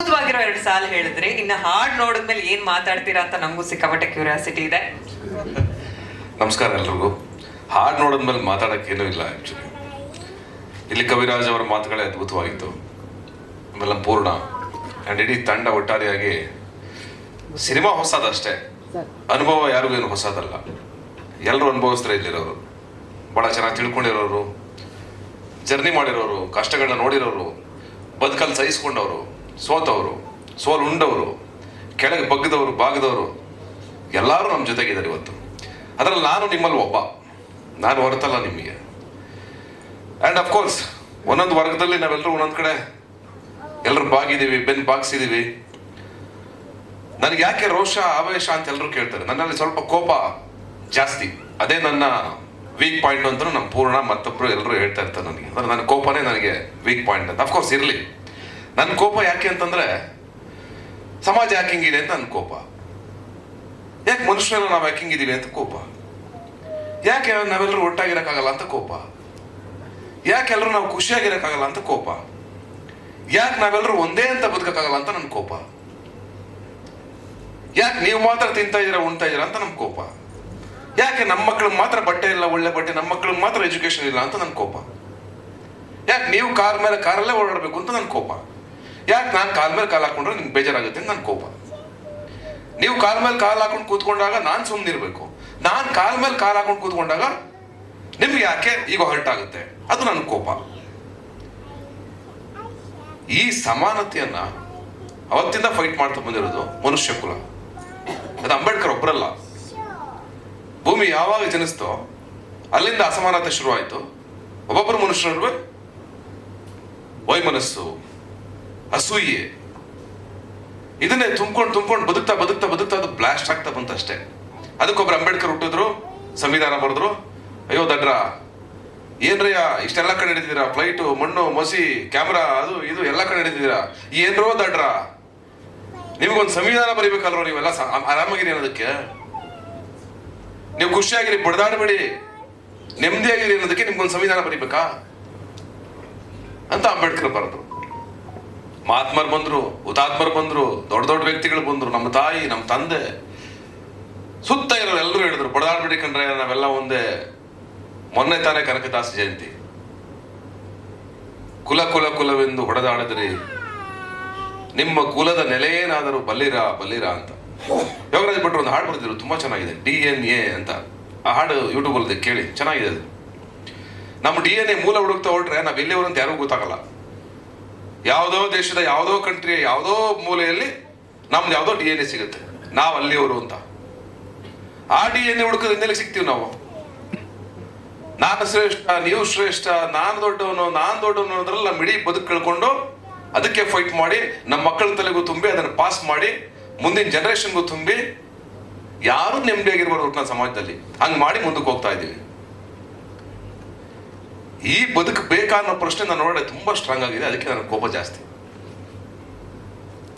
ಅದ್ಭುತವಾಗಿರೋ ಎರಡು ಸಾಲ ಹೇಳಿದ್ರಿ, ಇನ್ನು ಹಾಡ್ ನೋಡಿದ್ಮೇಲೆ ಏನ್ ಮಾತಾಡ್ತೀರಾ ಅಂತ ನಮಗೂ ಸಿಕ್ಕಾಪಟ್ಟೆ ಕ್ಯೂರಿಯಾಸಿಟಿ ಇದೆ. ನಮಸ್ಕಾರ ಎಲ್ರಿಗೂ. ಹಾಡು ನೋಡಿದ್ಮೇಲೆ ಮಾತಾಡಕ್ಕೆ ಏನೂ ಇಲ್ಲ ಆ್ಯಕ್ಚುಲಿ ಇಲ್ಲಿ ಕವಿರಾಜ್ ಅವರ ಮಾತುಗಳೇ ಅದ್ಭುತವಾಗಿತ್ತು. ಆಮೇಲೆ ಪೂರ್ಣ. ಆ್ಯಂಡ್ ಇಡೀ ತಂಡ ಒಟ್ಟಾರೆಯಾಗಿ ಸಿನಿಮಾ ಹೊಸದಷ್ಟೇ. ಅನುಭವ ಯಾರಿಗೂ ಏನು ಹೊಸದಲ್ಲ. ಎಲ್ಲರೂ ಅನುಭವಿಸ್ತಾರೆ ಇಲ್ಲಿರೋರು. ಭಾಳ ಚೆನ್ನಾಗಿ ತಿಳ್ಕೊಂಡಿರೋರು. ಜರ್ನಿ ಮಾಡಿರೋರು, ಕಷ್ಟಗಳನ್ನ ನೋಡಿರೋರು. ಬದುಕಲ್ಲಿ ಸಹಿಸ್ಕೊಂಡವರು. ಸೋತವರು ಸೋಲು ಉಂಡವರು ಕೆಳಗೆ ಬಗ್ಗದವರು, ಬಾಗದವರು, ಎಲ್ಲರೂ ನಮ್ಮ ಜೊತೆಗಿದ್ದಾರೆ ಇವತ್ತು. ಅದರಲ್ಲಿ ನಾನು ನಿಮ್ಮಲ್ಲಿ ಒಬ್ಬ. ನಾನು ಹೊರತಲ್ಲ ನಿಮಗೆ. ಆ್ಯಂಡ್ ಅಫ್ಕೋರ್ಸ್ ಒಂದೊಂದು ವರ್ಗದಲ್ಲಿ ನಾವೆಲ್ಲರೂ ಒಂದೊಂದು ಕಡೆ ಎಲ್ಲರೂ ಬಾಗಿದ್ದೀವಿ, ಬೆನ್ನು ಬಾಗಿಸಿದ್ದೀವಿ. ನನಗೆ ಯಾಕೆ ರೋಷ, ಆವೇಶ ಅಂತ ಎಲ್ಲರೂ ಕೇಳ್ತಾರೆ. ನನ್ನಲ್ಲಿ ಸ್ವಲ್ಪ ಕೋಪ ಜಾಸ್ತಿ. ಅದೇ ನನ್ನ ವೀಕ್ ಪಾಯಿಂಟ್ ಅಂತ ನಮ್ಮ ಪೂರ್ಣ ಮತ್ತೊಬ್ಬರು ಎಲ್ಲರೂ ಹೇಳ್ತಾ ಇರ್ತಾರೆ ನನಗೆ. ಅಂದರೆ ನನ್ನ ಕೋಪನೇ ನನಗೆ ವೀಕ್ ಪಾಯಿಂಟ್ ಅಂತ. ಅಫ್ಕೋರ್ಸ್ ಇರಲಿ. ನನ್ನ ಕೋಪ ಯಾಕೆ ಅಂತಂದ್ರೆ, ಸಮಾಜ ಯಾಕೆ ಹಿಂಗಿದೆ ಅಂತ ನನ್ನ ಕೋಪ. ಯಾಕೆ ಮನುಷ್ಯರೆಲ್ಲ ನಾವು ಯಾಕೆ ಹಿಂಗಿದ್ದೀವಿ ಅಂತ ಕೋಪ. ಯಾಕೆ ನಾವೆಲ್ಲರೂ ಒಟ್ಟಾಗಿರಕ್ಕಾಗಲ್ಲ ಅಂತ ಕೋಪ. ಯಾಕೆ ಎಲ್ಲರೂ ನಾವು ಖುಷಿಯಾಗಿರಕ್ಕಾಗಲ್ಲ ಅಂತ ಕೋಪ. ಯಾಕೆ ನಾವೆಲ್ಲರೂ ಒಂದೇ ಅಂತ ಬದುಕಕ್ಕಾಗಲ್ಲ ಅಂತ ನನ್ನ ಕೋಪ. ಯಾಕೆ ನೀವು ಮಾತ್ರ ತಿಂತಾ ಇದೀರಾ, ಉಣ್ತಾ ಇದೀರಾ ಅಂತ ನಮ್ ಕೋಪ. ಯಾಕೆ ನಮ್ಮ ಮಕ್ಳಿಗೆ ಮಾತ್ರ ಬಟ್ಟೆ ಇಲ್ಲ, ಒಳ್ಳೆ ಬಟ್ಟೆ ನಮ್ಮ ಮಕ್ಳಿಗೆ ಮಾತ್ರ ಎಜುಕೇಶನ್ ಇಲ್ಲ ಅಂತ ನನ್ನ ಕೋಪ. ಯಾಕೆ ನೀವು ಕಾರ್ ಮೇಲೆ ಕಾರಲ್ಲೇ ಓಡಾಡಬೇಕು ಅಂತ ನನ್ನ ಕೋಪ. ಯಾಕೆ ನಾನು ಕಾಲ್ ಮೇಲೆ ಕಾಲು ಹಾಕೊಂಡ್ರೆ ನಿಮ್ಗೆ ಬೇಜಾರಾಗುತ್ತೆ ನನ್ನ ಕೋಪ. ನೀವು ಕಾಲ್ ಮೇಲೆ ಕಾಲು ಹಾಕೊಂಡು ಕೂತ್ಕೊಂಡಾಗ ನಾನು ಸುಮ್ಮನಿರ್ಬೇಕು ನಾನು ಕಾಲ್ ಮೇಲೆ ಕಾಲು ಹಾಕೊಂಡು ಕೂತ್ಕೊಂಡಾಗ ನಿಮ್ಗೆ ಯಾಕೆ ಈಗ ಹರ್ಟ್ ಆಗುತ್ತೆ? ಅದು ನನ್ನ ಕೋಪ. ಈ ಸಮಾನತೆಯನ್ನ ಅವತ್ತಿಂದ ಫೈಟ್ ಮಾಡ್ತಾ ಬಂದಿರೋದು ಮನುಷ್ಯ ಕುಲ. ಅದು ಅಂಬೇಡ್ಕರ್ ಒಬ್ಬರಲ್ಲ ಭೂಮಿ ಯಾವಾಗ ಜನಿಸ್ತೋ? ಅಲ್ಲಿಂದ ಅಸಮಾನತೆ ಶುರುವಾಯಿತು. ಒಬ್ಬೊಬ್ಬರು ಮನುಷ್ಯರ ನಡುವೆ ವೈಮನಸ್ಸು ಅಸೂಯೆ. ಇದನ್ನೇ ತುಂಬ್ಕೊಂಡು ತುಂಬ್ಕೊಂಡು ಬದುಕ್ತಾ ಬದುಕ್ತಾ ಬದುಕ್ತಾ ಅದು ಬ್ಲಾಸ್ಟ್ ಆಗ್ತಾ ಬಂತು ಅಷ್ಟೇ. ಅದಕ್ಕೊಬ್ರು ಅಂಬೇಡ್ಕರ್ ಹುಟ್ಟಿದ್ರು, ಸಂವಿಧಾನ ಬರೆದ್ರು. ಅಯ್ಯೋ ದಡ್ರ ಏನ್ರಯ್ಯ ಇಷ್ಟೆಲ್ಲ ಕಡೆ ಹಿಡಿದಿದ್ದೀರಾ ಫ್ಲೈಟು, ಮಣ್ಣು, ಮಸಿ, ಕ್ಯಾಮ್ರಾ, ಅದು ಇದು ಎಲ್ಲ ಕಡೆ ಹಿಡಿದಿದ್ದೀರಾ ಏನ್ರೋ ದಡ್ರ, ನಿಮ್ಗೊಂದು ಸಂವಿಧಾನ ಬರೀಬೇಕಲ್ರೋ ನೀವೆಲ್ಲ ಆರಾಮಾಗಿರಿ ಅನ್ನೋದಕ್ಕೆ? ನೀವು ಖುಷಿಯಾಗಿರಿ, ಬಡದಾಡಬೇಡಿ. ನೆಮ್ಮದಿಯಾಗಿರಿ ಅನ್ನೋದಕ್ಕೆ ನಿಮ್ಗೊಂದು ಸಂವಿಧಾನ ಬರೀಬೇಕಾ? ಅಂತ ಅಂಬೇಡ್ಕರ್ ಬರೆದ್ರು. ಮಹಾತ್ಮರು ಬಂದರು, ಹುತಾತ್ಮರು ಬಂದರು, ದೊಡ್ಡ ದೊಡ್ಡ ವ್ಯಕ್ತಿಗಳು ಬಂದರು, ನಮ್ಮ ತಾಯಿ, ನಮ್ಮ ತಂದೆ. ಸುತ್ತ ಇರೋರು ಎಲ್ಲರೂ ಹೇಳಿದ್ರು ಬಡದಾಡ್ಬಿಡಿ ಕಂಡ್ರೆ ನಾವೆಲ್ಲ ಒಂದೇ. ಮೊನ್ನೆ ತಾನೇ ಕನಕದಾಸ ಜಯಂತಿ. ಕುಲ ಕುಲ ಕುಲವೆಂದು ಹೊಡೆದಾಡಿದ್ರಿ. ನಿಮ್ಮ ಕುಲದ ನೆಲೆಯೇನಾದರೂ ಬಲ್ಲಿರ ಬಲ್ಲಿರ ಅಂತ. ಯೋಗರಾಜ್ ಭಟ್ರು ಒಂದು ಹಾಡು ಬರ್ತಿದ್ರು ತುಂಬಾ ಚೆನ್ನಾಗಿದೆ. ಡಿ ಎನ್ ಎ ಅಂತ. ಆ ಹಾಡು ಯೂಟ್ಯೂಬ್ ಅಲ್ಲಿ ಕೇಳಿ, ಚೆನ್ನಾಗಿದೆ ಅದು. ನಮ್ಮ ಡಿ ಎನ್ ಎ ಮೂಲ ಹುಡುಕ್ತಾ ಹೊರಟ್ರೆ ನಾವು ಎಲ್ಲಿಯವರು ಅಂತ ಯಾರಿಗೂ ಗೊತ್ತಾಗಲ್ಲ. ಯಾವುದೋ ದೇಶದ ಯಾವುದೋ ಕಂಟ್ರಿಯ ಯಾವುದೋ ಮೂಲೆಯಲ್ಲಿ ನಮ್ದು ಯಾವುದೋ ಡಿ ಎನ್ ಎ ಸಿಗುತ್ತೆ. ನಾವು ಅಲ್ಲಿಯವರು ಅಂತ. ಆ ಡಿ ಎನ್ ಎ ಹುಡುಕದ ಹಿನ್ನೆಲೆ ಸಿಗ್ತೀವಿ ನಾವು? ನಾನು ಶ್ರೇಷ್ಠ, ನೀವು ಶ್ರೇಷ್ಠ, ನಾನು ದೊಡ್ಡವನು ನಾನು ದೊಡ್ಡವನು ಅನ್ನೋದ್ರಲ್ಲಿ ನಮ್ಮ ಇಡೀ ಬದುಕು ಕಳ್ಕೊಂಡು ಅದಕ್ಕೆ ಫೈಟ್ ಮಾಡಿ, ನಮ್ಮ ಮಕ್ಕಳ ತಲೆಗೂ ತುಂಬಿ, ಅದನ್ನು ಪಾಸ್ ಮಾಡಿ, ಮುಂದಿನ ಜನರೇಷನ್ಗೂ ತುಂಬಿ, ಯಾರು ನೆಮ್ಮದಿಯಾಗಿರ್ಬಾರ್ದು ಒಟ್ಟಿನ ಸಮಾಜದಲ್ಲಿ. ಹಂಗೆ ಮಾಡಿ ಮುಂದಕ್ಕೆ ಹೋಗ್ತಾ ಇದ್ದೀವಿ. ಈ ಬದುಕು ಬೇಕಾ ಅನ್ನೋ ಪ್ರಶ್ನೆ ನಾನು ಒಳಗಡೆ ತುಂಬಾ ಸ್ಟ್ರಾಂಗ್ ಆಗಿದೆ. ಅದಕ್ಕೆ ನನ್ನ ಕೋಪ ಜಾಸ್ತಿ.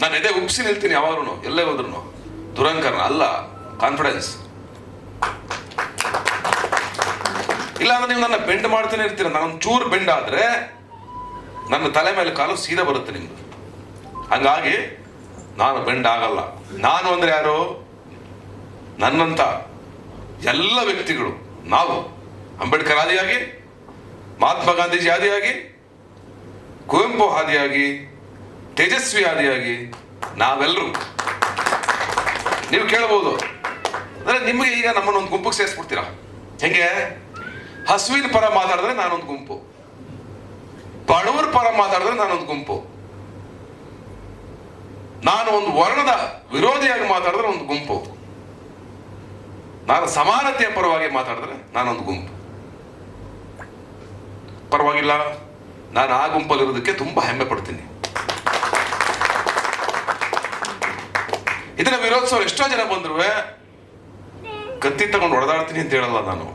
ನಾನು ಎದೆ ಉಪ್ಸಿ ನಿಲ್ತೀನಿ ಯಾವಾಗ್ಲೂ ಎಲ್ಲೇ ಹೋದ್ರು ದುರಂಕರ ಅಲ್ಲ ಕಾನ್ಫಿಡೆನ್ಸ್ ಇಲ್ಲ ಅಂದ್ರೆ ನೀವು ನನ್ನ ಬೆಂಡ್ ಮಾಡ್ತಾನೆ ಇರ್ತೀರ? ನಾನು ಚೂರು ಬೆಂಡ್ ಆದ್ರೆ ನನ್ನ ತಲೆ ಮೇಲೆ ಕಾಲು ಸೀದಾ ಬರುತ್ತೆ ನಿಮ್ದು ಹಂಗಾಗಿ ನಾನು ಬೆಂಡ್ ಆಗಲ್ಲ. ನಾನು ಅಂದ್ರೆ ಯಾರು? ನನ್ನಂತ ಎಲ್ಲ ವ್ಯಕ್ತಿಗಳು. ನಾವು ಅಂಬೇಡ್ಕರ್ ಆದಿಯಾಗಿ ಮಹಾತ್ಮ ಗಾಂಧೀಜಿ ಆದಿಯಾಗಿ, ಕುವೆಂಪು ಆದಿಯಾಗಿ, ತೇಜಸ್ವಿ ಆದಿಯಾಗಿ ನಾವೆಲ್ಲರೂ ನೀವು ಕೇಳಬಹುದು ಅಂದ್ರೆ ನಿಮಗೆ ಈಗ ನಮ್ಮನ್ನ ಒಂದು ಗುಂಪಿಗೆ ಸೇರಿಸ್ಬಿಡ್ತೀರಾ? ಹೆಂಗೆ? ಹಸುವಿನ ಪರ ಮಾತಾಡಿದ್ರೆ ನಾನೊಂದು ಗುಂಪು. ಬಡವರ ಪರ ಮಾತಾಡಿದ್ರೆ ನಾನೊಂದು ಗುಂಪು. ನಾನು ಒಂದು ವರ್ಣದ ವಿರೋಧಿಯಾಗಿ ಮಾತಾಡಿದ್ರೆ ಒಂದು ಗುಂಪು. ನಾನು ಸಮಾನತೆಯ ಪರವಾಗಿ ಮಾತಾಡಿದ್ರೆ ನಾನೊಂದು ಗುಂಪು. ಪರವಾಗಿಲ್ಲ. ನಾನು ಆ ಗುಂಪಲ್ಲಿರೋದಕ್ಕೆ ತುಂಬ ಹೆಮ್ಮೆ ಪಡ್ತೀನಿ. ಇದನ್ನ ವಿರೋಧಿಸೋರು ಎಷ್ಟೋ ಜನ ಬಂದ್ರು ಕತ್ತಿ ತಗೊಂಡು ಹೊಡೆದಾಡ್ತೀನಿ ಅಂತ ಹೇಳಲ್ಲ ನಾನು.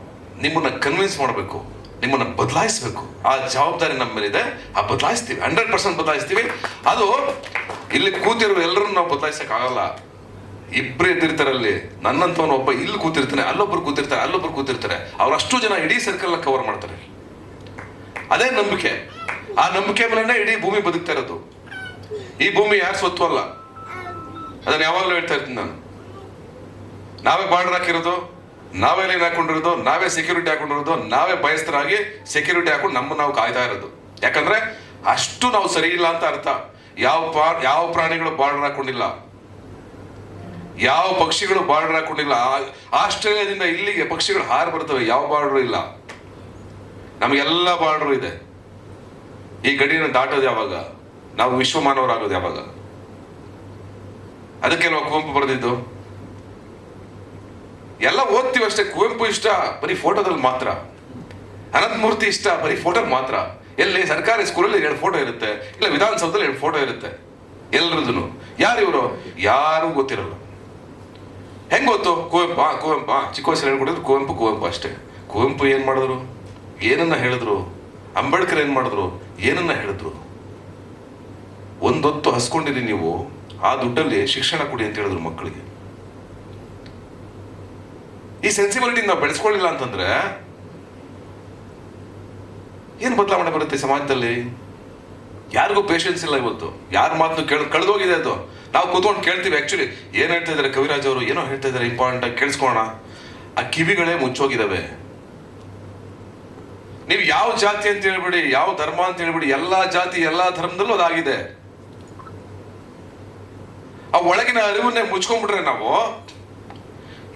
ನಿಮ್ಮನ್ನ ಕನ್ವಿನ್ಸ್ ಮಾಡಬೇಕು, ನಿಮ್ಮನ್ನ ಬದಲಾಯಿಸಬೇಕು. ಆ ಜವಾಬ್ದಾರಿ ನಮ್ಮ ಮೇಲಿದೆ, ಆ ಬದಲಾಯಿಸ್ತೀವಿ. Hundred percent ಬದಲಾಯಿಸ್ತೀವಿ. ಅದು ಇಲ್ಲಿ ಕೂತಿರೋ ಎಲ್ಲರನ್ನು ನಾವು ಬದಲಾಯಿಸಕ್ ಆಗಲ್ಲ ಇಬ್ಬರು ಎದ್ದಿರ್ತಾರೆ ಅಲ್ಲಿ ನನ್ನಂತವನು ಒಬ್ಬ ಇಲ್ಲಿ ಕೂತಿರ್ತಾನೆ, ಅಲ್ಲೊಬ್ರು ಕೂತಿರ್ತಾರೆ ಅಲ್ಲೊಬ್ರು ಕೂತಿರ್ತಾರೆ ಅವ್ರು ಜನ ಇಡೀ ಸರ್ಕಲ್ನ ಕವರ್ ಮಾಡ್ತಾರೆ. ಅದೇ ನಂಬಿಕೆ. ಆ ನಂಬಿಕೆ ಮೇಲೆ ಇಡೀ ಭೂಮಿ ಬದುಕ್ತಾ ಇರೋದು. ಈ ಭೂಮಿ ಯಾರು ಸ್ವತ್ತು ಅಲ್ಲ. ಅದನ್ನ ಯಾವಾಗಲೂ ಹೇಳ್ತಾ ಇರ್ತೀನಿ ನಾನು. ನಾವೇ ಬಾರ್ಡರ್ ಹಾಕಿರೋದು, ನಾವೇ ಲೈನ್ ಹಾಕೊಂಡಿರೋದು, ನಾವೇ ಸೆಕ್ಯೂರಿಟಿ ಹಾಕೊಂಡಿರೋದು, ನಾವೇ ಬಯಸ್ತರಾಗಿ ಸೆಕ್ಯೂರಿಟಿ ಹಾಕೊಂಡು ನಮ್ಮ ನಾವು ಕಾಯ್ತಾ ಇರೋದು. ಯಾಕಂದ್ರೆ ಅಷ್ಟು ನಾವು ಸರಿ ಇಲ್ಲ ಅಂತ ಅರ್ಥ. ಯಾವ ಯಾವ ಪ್ರಾಣಿಗಳು ಬಾರ್ಡರ್ ಹಾಕೊಂಡಿಲ್ಲ. ಯಾವ ಪಕ್ಷಿಗಳು ಬಾರ್ಡರ್ ಹಾಕೊಂಡಿಲ್ಲ. ಆಸ್ಟ್ರೇಲಿಯಾದಿಂದ ಇಲ್ಲಿಗೆ ಪಕ್ಷಿಗಳು ಹಾರು ಬರ್ತವೆ, ಯಾವ ಬಾರ್ಡರ್ ಇಲ್ಲ. ನಮಗೆಲ್ಲ ಬಾರ್ಡ್ರು ಇದೆ. ಈ ಗಡಿಯನ್ನು ದಾಟೋದು ಯಾವಾಗ? ನಾವು ವಿಶ್ವಮಾನವರಾಗೋದು ಯಾವಾಗ? ಅದಕ್ಕೆ ನಾವು ಕುವೆಂಪು ಬರೆದಿದ್ದು. ಎಲ್ಲ ಓದ್ತೀವಿ ಅಷ್ಟೇ ಕುವೆಂಪು ಇಷ್ಟ, ಬರೀ ಫೋಟೋದಲ್ಲಿ ಮಾತ್ರ. ಅನಂತಮೂರ್ತಿ ಇಷ್ಟ, ಬರೀ ಫೋಟೋ ಮಾತ್ರ. ಎಲ್ಲಿ ಸರ್ಕಾರಿ ಸ್ಕೂಲಲ್ಲಿ ಎರಡು ಫೋಟೋ ಇರುತ್ತೆ, ಇಲ್ಲ ವಿಧಾನಸೌಧದಲ್ಲಿ ಎರಡು ಫೋಟೋ ಇರುತ್ತೆ. ಎಲ್ರದ್ದು ಯಾರು ಇವರು? ಯಾರು ಗೊತ್ತಿರಲ್ಲ. ಹೆಂಗ್ ಗೊತ್ತು? ಕುವೆಂಪು ಕುವೆಂಪು ಚಿಕ್ಕ ವಯಸ್ಸಲ್ಲಿ ಹೇಳ್ಕೊಟ್ಟಿದ್ರು ಕುವೆಂಪು ಕುವೆಂಪು ಅಷ್ಟೇ. ಕುವೆಂಪು ಏನು ಮಾಡಿದ್ರು? ಏನನ್ನ ಹೇಳಿದ್ರು? ಅಂಬೇಡ್ಕರ್ ಏನು ಮಾಡಿದ್ರು? ಏನನ್ನ ಹೇಳಿದ್ರು? ಒಂದೊತ್ತು ಹಸ್ಕೊಂಡಿರಿ ನೀವು, ಆ ದುಡ್ಡಲ್ಲಿ ಶಿಕ್ಷಣ ಕೊಡಿ ಅಂತ ಹೇಳಿದ್ರು ಮಕ್ಕಳಿಗೆ. ಈ ಸೆನ್ಸಿಬಿಲಿಟಿ ನಾವು ಬೆಳೆಸ್ಕೊಳ್ಳಿಲ್ಲ ಅಂತಂದ್ರೆ ಏನು ಬದಲಾವಣೆ ಬರುತ್ತೆ ಸಮಾಜದಲ್ಲಿ? ಯಾರಿಗೂ ಪೇಷನ್ಸ್ ಇಲ್ಲ ಇವತ್ತು. ಯಾರ ಮಾತನ್ನು ಕೇಳ, ಕಳೆದೋಗಿದೆ ಅದು. ನಾವು ಕೂತ್ಕೊಂಡು ಕೇಳ್ತೀವಿ ಆ್ಯಕ್ಚುಲಿ ಏನು ಹೇಳ್ತಾ ಇದ್ದಾರೆ ಕವಿರಾಜ್ ಅವರು? ಏನೋ ಹೇಳ್ತಾ ಇದ್ದಾರೆ ಇಂಪಾರ್ಟೆಂಟ್ ಆಗಿ ಆ ಕಿವಿಗಳೇ ಮುಚ್ಚೋಗಿದಾವೆ. ನೀವು ಯಾವ ಜಾತಿ ಅಂತ ಹೇಳ್ಬಿಡಿ, ಯಾವ ಧರ್ಮ ಅಂತ ಹೇಳ್ಬಿಡಿ, ಎಲ್ಲಾ ಜಾತಿ, ಎಲ್ಲಾ ಧರ್ಮದಲ್ಲೂ ಅದಾಗಿದೆ. ಆ ಒಳಗಿನ ಅರಿವನ್ನೇ ಮುಚ್ಕೊಂಡ್ಬಿಟ್ರೆ ನಾವು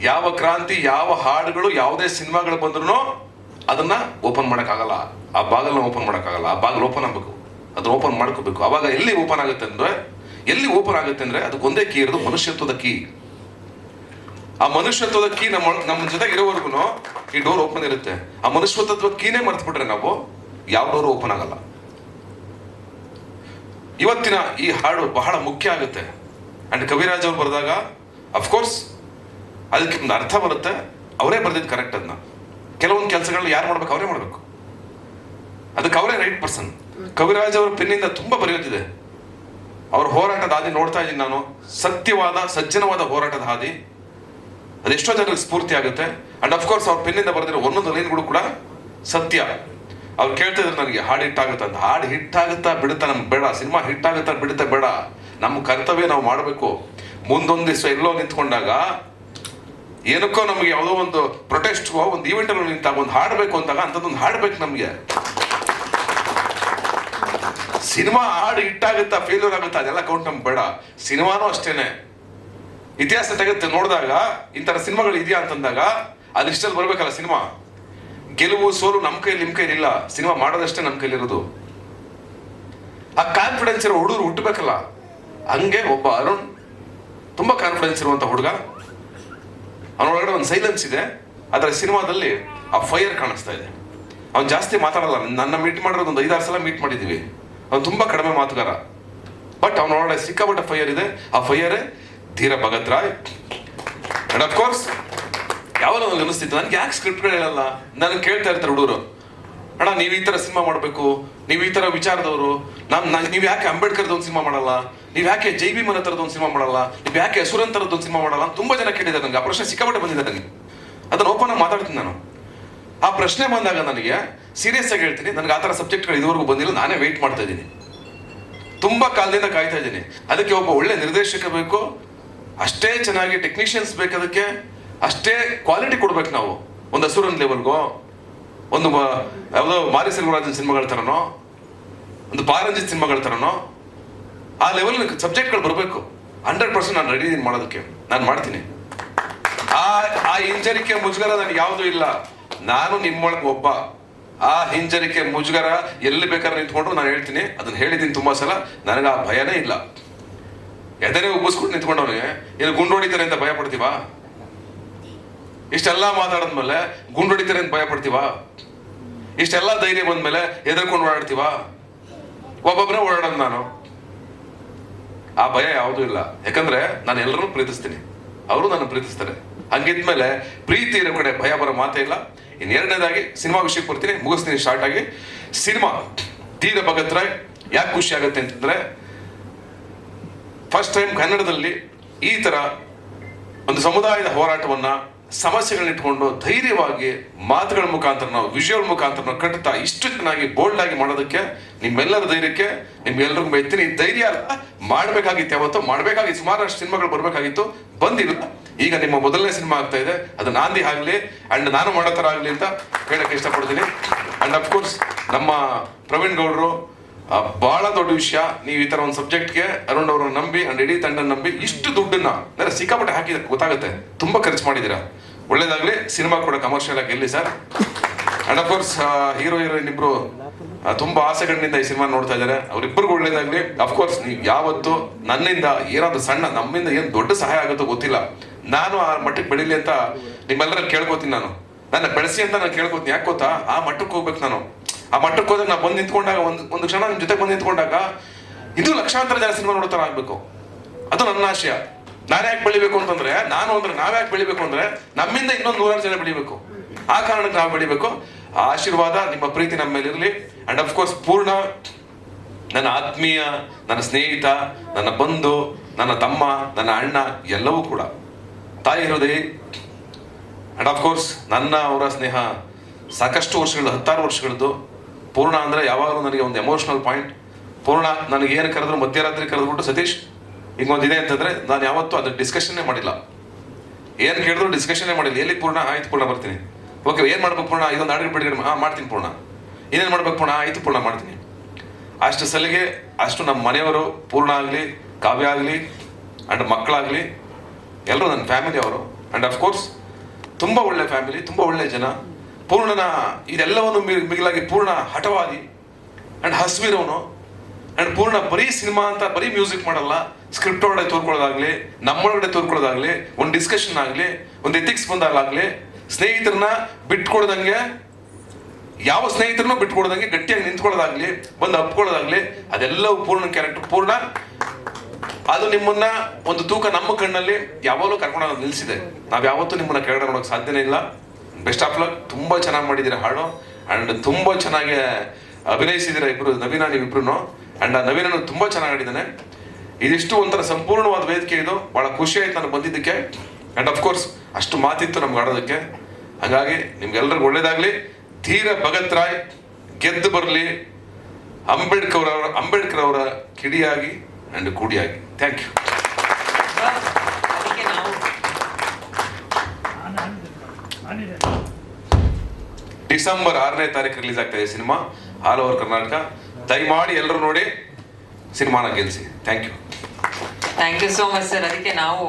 ಯಾವ ಕ್ರಾಂತಿ, ಯಾವ ಹಾಡುಗಳು, ಯಾವುದೇ ಸಿನಿಮಾಗಳು ಬಂದ್ರು ಅದನ್ನ ಓಪನ್ ಮಾಡೋಕ್ಕಾಗಲ್ಲ. ಆ ಬಾಗಲ್ನ ಓಪನ್ ಮಾಡೋಕ್ಕಾಗಲ್ಲ. ಆ ಬಾಗಿಲು ಓಪನ್ ಆಗ್ಬೇಕು. ಅದನ್ನ ಓಪನ್ ಮಾಡ್ಕೋಬೇಕು. ಅವಾಗ ಎಲ್ಲಿ ಓಪನ್ ಆಗುತ್ತೆ ಅಂದ್ರೆ, ಎಲ್ಲಿ ಓಪನ್ ಆಗುತ್ತೆ ಅಂದ್ರೆ ಅದಕ್ಕೊಂದೇ ಕೀ ಇರೋದು ಮನುಷ್ಯತ್ವದ ಕೀ. ಆ ಮನುಷ್ಯತ್ವದ ಕೀ ನಮ್ಮ ನಮ್ಮ ಜೊತೆಗೆ ಇರೋವರೆಗೂ ಈ ಡೋರ್ ಓಪನ್ ಇರುತ್ತೆ. ಆ ಮನುಷ್ಯತ್ವದ ಕೀನೇ ಮರ್ತ್ಬಿಟ್ರೆ ನಾವು ಯಾವ ಡೋರ್ ಓಪನ್ ಆಗಲ್ಲ. ಇವತ್ತಿನ ಈ ಹಾಡು ಬಹಳ ಮುಖ್ಯ ಆಗುತ್ತೆ. ಅಂಡ್ ಕವಿರಾಜ್ ಅವ್ರು ಬರೆದಾಗ ಅಫ್ಕೋರ್ಸ್ ಅದಕ್ಕೆ ಒಂದು ಅರ್ಥ ಬರುತ್ತೆ. ಅವರೇ ಬರ್ದಿದ್ದು ಕರೆಕ್ಟ್ ಅದನ್ನ ಕೆಲವೊಂದು ಕೆಲಸಗಳನ್ನ ಯಾರು ಮಾಡ್ಬೇಕು ಅವರೇ ಮಾಡ್ಬೇಕು. ಅದಕ್ಕೆ ಅವರೇ ರೈಟ್ ಪರ್ಸನ್ ಕವಿರಾಜ್ ಅವರ ಪೆನ್ನಿಂದ ತುಂಬಾ ಬರೆಯುತ್ತಿದೆ ಅವ್ರ ಹೋರಾಟದ ಹಾದಿ ನೋಡ್ತಾ ಇದ್ದೀನಿ ನಾನು. ಸತ್ಯವಾದ, ಸಜ್ಜನವಾದ ಹೋರಾಟದ ಹಾದಿ. ಅದೆಷ್ಟೋ ಜನರಿಗೆ ಸ್ಫೂರ್ತಿ ಆಗುತ್ತೆ. ಅಂಡ್ ಅಫ್ಕೋರ್ಸ್ ಅವ್ರ ಪೆನ್ನಿಂದ ಬರೆದಿರೋ ಒಂದೊಂದು ಲೈನ್ಗಳು ಕೂಡ ಸತ್ಯ. ಅವ್ರು ಕೇಳ್ತಾ ನನಗೆ, ಹಾಡು ಆಗುತ್ತೆ ಅಂತ. ಹಾಡು ಹಿಟ್ಟಾಗುತ್ತಾ ಬಿಡುತ್ತಾ ನಮ್ಗೆ ಬೇಡ. ಸಿನಿಮಾ ಹಿಟ್ ಆಗುತ್ತಾ ಬಿಡುತ್ತೆ ಬೇಡ. ನಮ್ಮ ಕರ್ತವ್ಯ ನಾವು ಮಾಡಬೇಕು. ಮುಂದೊಂದು ದಿವಸ ಎಲ್ಲೋ ನಿಂತ್ಕೊಂಡಾಗ ಏನಕ್ಕೋ ನಮ್ಗೆ ಯಾವುದೋ ಒಂದು ಪ್ರೊಟೆಸ್ಟ್ ಒಂದು ಈವೆಂಟ್ ಅಲ್ಲಿ ನಿಂತಾಗ ಒಂದು ಹಾಡಬೇಕು ಅಂತಾಗ ಅಂಥದ್ದೊಂದು ಹಾಡ್ಬೇಕು ನಮಗೆ. ಸಿನಿಮಾ ಹಾಡು ಹಿಟ್ಟಾಗುತ್ತಾ ಫೇಲ್ಯೂರ್ ಆಗುತ್ತಾ ಅದೆಲ್ಲ ಕೌಂಟ್ ನಮ್ಗೆ ಬೇಡ. ಸಿನಿಮಾನೂ ಅಷ್ಟೇನೆ. ಇತಿಹಾಸ ತೆಗೆದು ನೋಡಿದಾಗ ಇಂತರ ಸಿನಿಮಾಗಳು ಇದೆಯಾ ಅಂತಂದಾಗ ಅದಿಷ್ಟಲ್ಲಿ ಬರಬೇಕಲ್ಲ ಸಿನಿಮಾ? ಗೆಲುವು, ಸೋಲು ನಮ್ಮ ಕೈಲಿ ನಿಮ್ಮ ಕೈಲಿ ಇಲ್ಲ. ಸಿನಿಮಾ ಮಾಡೋದಷ್ಟೇ ನಮ್ಮ ಕೈಲಿರೋದು ಆ ಕಾನ್ಫಿಡೆನ್ಸ್ ಇರೋ ಹುಡುಗರು ಹುಟ್ಟಬೇಕಲ್ಲ. ಹಂಗೆ ಒಬ್ಬ ಅರುಣ್, ತುಂಬಾ ಕಾನ್ಫಿಡೆನ್ಸ್ ಇರುವಂತ ಹುಡುಗ. ಅವನೊಳಗಡೆ ಒಂದು ಸೈಲೆನ್ಸ್ ಇದೆ. ಅದರ ಸಿನಿಮಾದಲ್ಲಿ ಆ ಫೈರ್ ಕಾಣಿಸ್ತಾ ಇದೆ. ಅವ್ನು ಜಾಸ್ತಿ ಮಾತಾಡಲ್ಲ. ನನ್ನ ಮೀಟ್ ಮಾಡಿರೋದು ಒಂದು ಐದಾರು ಸಲ ಮೀಟ್ ಮಾಡಿದ್ದೀವಿ ಅವ್ನು ತುಂಬಾ ಕಡಿಮೆ ಮಾತುಗಾರ. ಬಟ್ ಅವನೊಳಗಡೆ ಸಿಕ್ಕಾಪಟ್ಟೆ ಫೈಯರ್ ಇದೆ. ಆ ಫೈಯರೇ Dheera Bhagat Roy and of course ಯಾವಾಗ ನನಗೆ ಅನಿಸ್ತಿತ್ತು ನನಗೆ ಯಾಕೆ ಸ್ಕ್ರಿಪ್ಟ್ಗಳು ಹೇಳಲ್ಲ? ನನಗೆ ಕೇಳ್ತಾ ಇರ್ತಾರೆ ಹುಡುಗರು. ಅಣ್ಣ, ನೀವು ಈ ಥರ ಸಿನಿಮಾ ಮಾಡಬೇಕು. ನೀವು ಈ ಥರ ವಿಚಾರದವರು. ನಾನು ನೀವು ಯಾಕೆ ಅಂಬೇಡ್ಕರ್ದ ಒಂದು ಸಿನಿಮಾ ಮಾಡಲ್ಲ? ನೀವು ಯಾಕೆ ಜೈ ಭೀಮನ ಥರದ ಒಂದು ಸಿನಿಮಾ ಮಾಡಲ್ಲ? ನೀವು ಯಾಕೆ ಹೆಸುರನ್ ಥರದ್ದು ಒಂದು ಸಿನಿಮಾ ಮಾಡಲ್ಲ? ತುಂಬ ತುಂಬಾ ಜನ ಕೇಳಿದ್ದಾರೆ ನನಗೆ. ಆ ಪ್ರಶ್ನೆ ಸಿಕ್ಕಾಪಟ್ಟೆ ಬಂದಿದೆ ನನಗೆ. ಅದನ್ನ ಓಪನ್ ಆಗಿ ಮಾತಾಡ್ತೀನಿ ನಾನು. ಆ ಪ್ರಶ್ನೆ ಬಂದಾಗ ನನಗೆ ಸೀರಿಯಸ್ ಆಗಿ ಹೇಳ್ತೀನಿ. ನನಗೆ ಆ ಥರ ಸಬ್ಜೆಕ್ಟ್ಗಳು ಇದುವರೆಗೂ ಬಂದಿಲ್ಲ. ನಾನೇ ವೆಯ್ಟ್ ಮಾಡ್ತಾ ಇದ್ದೀನಿ. ತುಂಬಾ ಕಾಲದಿಂದ ಕಾಯ್ತಾ ಇದ್ದೀನಿ. ಅದಕ್ಕೆ ಒಬ್ಬ ಒಳ್ಳೆ ನಿರ್ದೇಶಕ ಬೇಕು. ಅಷ್ಟೇ ಚೆನ್ನಾಗಿ ಟೆಕ್ನಿಷಿಯನ್ಸ್ ಬೇಕದಕ್ಕೆ ಅಷ್ಟೇ ಕ್ವಾಲಿಟಿ ಕೊಡ್ಬೇಕು ನಾವು. ಒಂದು ಹಸುರನ್ ಲೆವೆಲ್ಗೋ ಒಂದು ಯಾವುದೋ ಮಾರಿ ಸೆಲ್ವರಾಜನ್ ಸಿನಿಮಾಗಳ ಥರನೋ ಒಂದು ಪಾರಂಜಿತ್ ಸಿನಿಮಾಗಳ ಥರನೋ ಆ ಲೆವೆಲ್ ಸಬ್ಜೆಕ್ಟ್ಗಳು ಬರಬೇಕು. ಹಂಡ್ರೆಡ್ ಪರ್ಸೆಂಟ್ ನಾನು ರೆಡಿ ಮಾಡೋದಕ್ಕೆ. ನಾನು ಮಾಡ್ತೀನಿ. ಆ ಆ ಹಿಂಜರಿಕೆ ಮುಜುಗರ ನನಗೆ ಯಾವುದೂ ಇಲ್ಲ. ನಾನು ನಿಮ್ಮೊಳಗೆ ಒಬ್ಬ. ಆ ಹಿಂಜರಿಕೆ ಮುಜುಗರ ಎಲ್ಲಿ ಬೇಕಾದ್ರೆ ನಿಂತ್ಕೊಂಡ್ರು ನಾನು ಹೇಳ್ತೀನಿ. ಅದನ್ನ ಹೇಳಿದ್ದೀನಿ ತುಂಬಾ ಸಲ. ನನಗೆ ಆ ಭಯನೇ ಇಲ್ಲ. ಎದನೇ ಉಬ್ಬಿಸ್ಕೊಂಡು ನಿಂತ್ಕೊಂಡವನಿಗೆ ಇಲ್ಲಿ ಗುಂಡು ಹೊಡಿತಾರೆ ಅಂತ ಭಯ ಪಡ್ತೀವಾ? ಇಷ್ಟೆಲ್ಲ ಮಾತಾಡಿದ್ಮೇಲೆ ಗುಂಡು ಹೊಡಿತಾರೆ ಅಂತ ಭಯ ಪಡ್ತೀವಾ? ಇಷ್ಟೆಲ್ಲ ಧೈರ್ಯ ಬಂದ್ಮೇಲೆ ಎದರ್ಕೊಂಡು ಓಡಾಡ್ತೀವಾ? ಒಬ್ಬೊಬ್ಬರೇ ಓಡಾಡೋದು ನಾನು. ಆ ಭಯ ಯಾವುದೂ ಇಲ್ಲ. ಯಾಕಂದ್ರೆ ನಾನು ಎಲ್ಲರೂ ಪ್ರೀತಿಸ್ತೀನಿ. ಅವರು ನನ್ನ ಪ್ರೀತಿಸ್ತಾರೆ. ಹಂಗಿದ್ಮೇಲೆ ಪ್ರೀತಿ ಇರೋ ಕಡೆ ಭಯ ಬರೋ ಮಾತೇ ಇಲ್ಲ. ಇನ್ನು ಎರಡನೇದಾಗಿ ಸಿನಿಮಾ ವಿಷಯಕ್ಕೆ ಬರ್ತೀನಿ. ಮುಗಿಸ್ತೀನಿ ಸ್ಟಾರ್ಟ್ ಆಗಿ ಸಿನಿಮಾ ತೀರ ಭಗತ್ ರಾಯ್ ಯಾಕೆ ಖುಷಿ ಆಗುತ್ತೆ ಅಂತಂದ್ರೆ ಫಸ್ಟ್ ಟೈಮ್ ಕನ್ನಡದಲ್ಲಿ ಈ ತರ ಒಂದು ಸಮುದಾಯದ ಹೋರಾಟವನ್ನ ಸಮಸ್ಯೆಗಳನ್ನ ಇಟ್ಕೊಂಡು ಧೈರ್ಯವಾಗಿ ಮಾತುಗಳ ಮುಖಾಂತರ ನಾವು ವಿಜುವಲ್ ಮುಖಾಂತರ ನಾವು ಕಟ್ಟುತ್ತಾ ಇಷ್ಟು ಚೆನ್ನಾಗಿ ಬೋಲ್ಡ್ ಆಗಿ ಮಾಡೋದಕ್ಕೆ, ನಿಮ್ಮೆಲ್ಲರ ಧೈರ್ಯಕ್ಕೆ ನಿಮ್ಗೆಲ್ಲರಿಗೂ ಎತ್ತಿನ ಧೈರ್ಯ ಅಲ್ಲ. ಮಾಡ್ಬೇಕಾಗಿತ್ತು ಯಾವತ್ತು, ಮಾಡಬೇಕಾಗಿತ್ತು. ಸುಮಾರಷ್ಟು ಸಿನಿಮಾಗಳು ಬರಬೇಕಾಗಿತ್ತು. ಬಂದಿಲ್ಲ. ಈಗ ನಿಮ್ಮ ಮೊದಲನೇ ಸಿನಿಮಾ ಆಗ್ತಾ ಇದೆ. ಅದು ನಾಂದಿ ಆಗಲಿ ಅಂಡ್ ನಾನು ಮಾಡೋ ಥರ ಆಗಲಿ ಅಂತ ಹೇಳಕ್ಕೆ ಇಷ್ಟಪಡ್ತೀನಿ. ಅಂಡ್ ಅಫ್ಕೋರ್ಸ್ ನಮ್ಮ ಪ್ರವೀಣ್ ಗೌಡ್ರು ಬಹಳ ದೊಡ್ಡ ವಿಷಯ. ನೀವು ಈ ತರ ಒಂದು ಸಬ್ಜೆಕ್ಟ್ಗೆ ಅರುಣ್ ಅವರನ್ನ ನಂಬಿ ಅಂಡ್ ಇಡೀ ತಂಡ ನಂಬಿ ಇಷ್ಟು ದುಡ್ಡನ್ನ, ಅಂದ್ರೆ ಸಿಕ್ಕಾಪಟ್ಟೆ ಹಾಕಿದ್ರೆ ಗೊತ್ತಾಗುತ್ತೆ. ತುಂಬಾ ಖರ್ಚು ಮಾಡಿದ್ದೀರಾ? ಒಳ್ಳೇದಾಗ್ಲಿ, ಸಿನಿಮಾ ಕೂಡ ಕಮರ್ಷಿಯಲ್ ಆಗಿ ಎಲ್ಲಿ sir. And of course hero heroine ಇಬ್ರು ತುಂಬಾ ಆಸೆಗಳಿಂದ ಈ ಸಿನಿಮಾ ನೋಡ್ತಾ ಇದ್ದಾರೆ. ಅವ್ರಿಬ್ಬರಿಗೂ ಒಳ್ಳೇದಾಗ್ಲಿ. ಅಫ್ಕೋರ್ಸ್ ನೀವು ಯಾವತ್ತು ನನ್ನಿಂದ ಏನಾದ್ರು ಸಣ್ಣ, ನಮ್ಮಿಂದ ಏನ್ ದೊಡ್ಡ ಸಹಾಯ ಆಗುತ್ತೋ ಗೊತ್ತಿಲ್ಲ. ನಾನು ಆ ಮಟ್ಟಕ್ಕೆ ಬೆಳಿಲಿ ಅಂತ ನಿಮ್ಮೆಲ್ಲರ ಕೇಳ್ಕೊತೀನಿ ನಾನು. ನನ್ನ ಬೆಳೆಸಿ ಅಂತ ನಾನು ಕೇಳ್ಕೊತೀನಿ. ಯಾಕೆ ಗೊತ್ತಾ? ಆ ಮಟ್ಟಕ್ಕೆ ಹೋಗ್ಬೇಕು ನಾನು. ಆ ಮಟ್ಟಕ್ಕೆ ಹೋದಾಗ ನಾವು ಬಂದು ನಿಂತ್ಕೊಂಡಾಗ ಒಂದು ಒಂದು ಕ್ಷಣ ನಿಮ್ಮ ಜೊತೆ ಬಂದು ನಿಂತ್ಕೊಂಡಾಗ ಇದು ಲಕ್ಷಾಂತರ ಜನ ಸಿನಿಮಾ ನೋಡ್ತಾರ ಆಗ್ಬೇಕು. ಅದು ನನ್ನ ಆಶಯ. ನಾನು ಯಾಕೆ ಬೆಳಿಬೇಕು ಅಂತಂದ್ರೆ, ನಾನು ಅಂದ್ರೆ ನಾವ್ಯಾಕೆ ಬೆಳಿಬೇಕು ಅಂದ್ರೆ ನಮ್ಮಿಂದ ಇನ್ನೊಂದು ನೂರಾರು ಜನ ಬೆಳಿಬೇಕು. ಆ ಕಾರಣಕ್ಕೆ ನಾವು ಬೆಳಿಬೇಕು. ಆ ಆಶೀರ್ವಾದ ನಿಮ್ಮ ಪ್ರೀತಿ ನಮ್ಮ ಮೇಲೆ ಇರಲಿ. ಅಂಡ್ ಅಫ್ಕೋರ್ಸ್ ಪೂರ್ಣ ನನ್ನ ಆತ್ಮೀಯ, ನನ್ನ ಸ್ನೇಹಿತ, ನನ್ನ ಬಂಧು, ನನ್ನ ತಮ್ಮ, ನನ್ನ ಅಣ್ಣ ಎಲ್ಲವೂ ಕೂಡ. ತಾಯಿ ಹೃದಯ. ಅಂಡ್ ಅಫ್ಕೋರ್ಸ್ ನನ್ನ ಅವರ ಸ್ನೇಹ ಸಾಕಷ್ಟು ವರ್ಷಗಳು, ಹತ್ತಾರು ವರ್ಷಗಳದ್ದು. ಪೂರ್ಣ ಅಂದ್ರೆ ಯಾವಾಗಲೂ ನನಗೆ ಒಂದು ಎಮೋಷನಲ್ ಪಾಯಿಂಟ್ ಪೂರ್ಣ ನನಗೆ ಏನು ಕರೆದ್ರು ಮಧ್ಯರಾತ್ರಿ ಕರೆದ್ಬಿಟ್ಟು ಸತೀಶ್, ಹಿಂಗೊಂದಿದೆ ಅಂತಂದ್ರೆ ನಾನು ಯಾವತ್ತೂ ಅದನ್ನ ಡಿಸ್ಕಷನ್ನೇ ಮಾಡಿಲ್ಲ. ಏನು ಕೇಳಿದ್ರು ಡಿಸ್ಕಷನ್ನೇ ಮಾಡಿಲ್ಲ. ಎಲ್ಲಿ ಪೂರ್ಣ? ಆಯ್ತು ಪೂರ್ಣ ಬರ್ತೀನಿ. ಓಕೆ ಏನು ಮಾಡ್ಬೇಕು ಪೂರ್ಣ? ಇದೊಂದು ಅಡುಗೆ ಬಿಡುಗಡೆ ಹಾಂ ಮಾಡ್ತೀನಿ ಪೂರ್ಣ. ಇನ್ನೇನು ಮಾಡ್ಬೇಕು ಪೂರ್ಣ? ಆಯ್ತು ಪೂರ್ಣ, ಮಾಡ್ತೀನಿ. ಅಷ್ಟು ಸಲಿಗೆ ಅಷ್ಟು ನಮ್ಮ ಮನೆಯವರು ಪೂರ್ಣ ಆಗಲಿ, ಕಾವ್ಯ ಆಗಲಿ ಅಂಡ್ ಮಕ್ಕಳಾಗಲಿ, ಎಲ್ಲರೂ ನನ್ನ ಫ್ಯಾಮಿಲಿ ಅವರು. ಅಂಡ್ ಕೋರ್ಸ್ ತುಂಬ ಒಳ್ಳೆ ಫ್ಯಾಮಿಲಿ ತುಂಬ ಒಳ್ಳೆ ಜನ. ಪೂರ್ಣನ, ಇದೆಲ್ಲವನ್ನು ಮಿಗಿಲಾಗಿ ಪೂರ್ಣ ಹಠವಾದಿ ಅಂಡ್ ಹಸ್ವಿರೋನು ಅಂಡ್ ಪೂರ್ಣ ಬರೀ ಸಿನಿಮಾ ಅಂತ ಬರೀ ಮ್ಯೂಸಿಕ್ ಮಾಡಲ್ಲ, ಸ್ಕ್ರಿಪ್ಟ್ ಒಳಗಡೆ ತೋರ್ಕೊಳ್ಳೋದಾಗ್ಲಿ, ನಮ್ಮೊಳಗಡೆ ತೋರ್ಕೊಳ್ಳೋದಾಗ್ಲಿ, ಒಂದು ಡಿಸ್ಕಷನ್ ಆಗಲಿ, ಒಂದು ಎಥಿಕ್ಸ್ ಬಂದಾಗಲಾಗ್ಲಿ, ಸ್ನೇಹಿತರನ್ನ ಬಿಟ್ಕೊಡ್ದಂಗೆ, ಯಾವ ಸ್ನೇಹಿತರನ್ನೂ ಬಿಟ್ಕೊಡ್ದಂಗೆ ಗಟ್ಟಿಯಾಗಿ ನಿಂತ್ಕೊಳ್ಳೋದಾಗ್ಲಿ, ಬಂದು ಅಪ್ಕೊಳ್ಳೋದಾಗ್ಲಿ, ಅದೆಲ್ಲವೂ ಪೂರ್ಣ ಕ್ಯಾರೆಕ್ಟರ್ ಪೂರ್ಣ. ಅದು ನಿಮ್ಮನ್ನ ಒಂದು ತೂಕ ನಮ್ಮ ಕಣ್ಣಲ್ಲಿ ಯಾವಾಗಲೂ ಕರ್ಕೊಂಡು ನಿಲ್ಲಿಸಿದೆ. ನಾವು ಯಾವತ್ತೂ ನಿಮ್ಮನ್ನ ಕೆಳಗಡೆ ನೋಡೋಕೆ ಸಾಧ್ಯನೇ ಇಲ್ಲ. ಬೆಸ್ಟ್ ಆಫ್ ಲಕ್ ತುಂಬಾ ಚೆನ್ನಾಗಿ ಮಾಡಿದ್ದೀರಾ ಹಾಡು. ಅಂಡ್ ತುಂಬಾ ಚೆನ್ನಾಗಿ ಅಭಿನಯಿಸಿದಿರ ಇಬ್ರು, ನವೀನ ನೀವಿಬ್ರು ಅಂಡ್ ಆ ನವೀನನು ತುಂಬಾ ಚೆನ್ನಾಗಿ ಆಡಿದ್ದಾನೆ ಇದಿಷ್ಟು ಒಂಥರ ಸಂಪೂರ್ಣವಾದ ವೇದಿಕೆ ಇದು. ಬಹಳ ಖುಷಿ ಆಯ್ತು ನಾನು ಬಂದಿದ್ದಕ್ಕೆ. ಅಂಡ್ ಅಫ್ಕೋರ್ಸ್ ಅಷ್ಟು ಮಾತಿತ್ತು ನಮ್ಗೆ ಆಡೋದಕ್ಕೆ ಹಾಗಾಗಿ ನಿಮ್ಗೆಲ್ರಿಗೂ ಒಳ್ಳೇದಾಗ್ಲಿ. ಧೀರ ಭಗತ್ ರಾಯ್ ಗೆದ್ದು ಬರಲಿ. ಅಂಬೇಡ್ಕರ್ ಅವರ ಅಂಬೇಡ್ಕರ್ ಅವರ ಕಿಡಿಯಾಗಿ ಅಂಡ್ ಕೂಡಿಯಾಗಿ. ಥ್ಯಾಂಕ್ ಯು ಅದಕ್ಕೆ ನಾವು ಡಿಸೆಂಬರ್ ಆರನೇ ತಾರೀಕು ರಿಲೀಸ್ ಆಗ್ತಾ ಇದೆ ಸಿನಿಮಾ ಆಲ್ ಓವರ್ ಕರ್ನಾಟಕ. ದಯಮಾಡಿ ಎಲ್ಲರೂ ನೋಡಿ ಸಿನಿಮಾನ ಗೆಲ್ಸಿ thank you thank you so much sir ಅದಕ್ಕೆ ನಾವು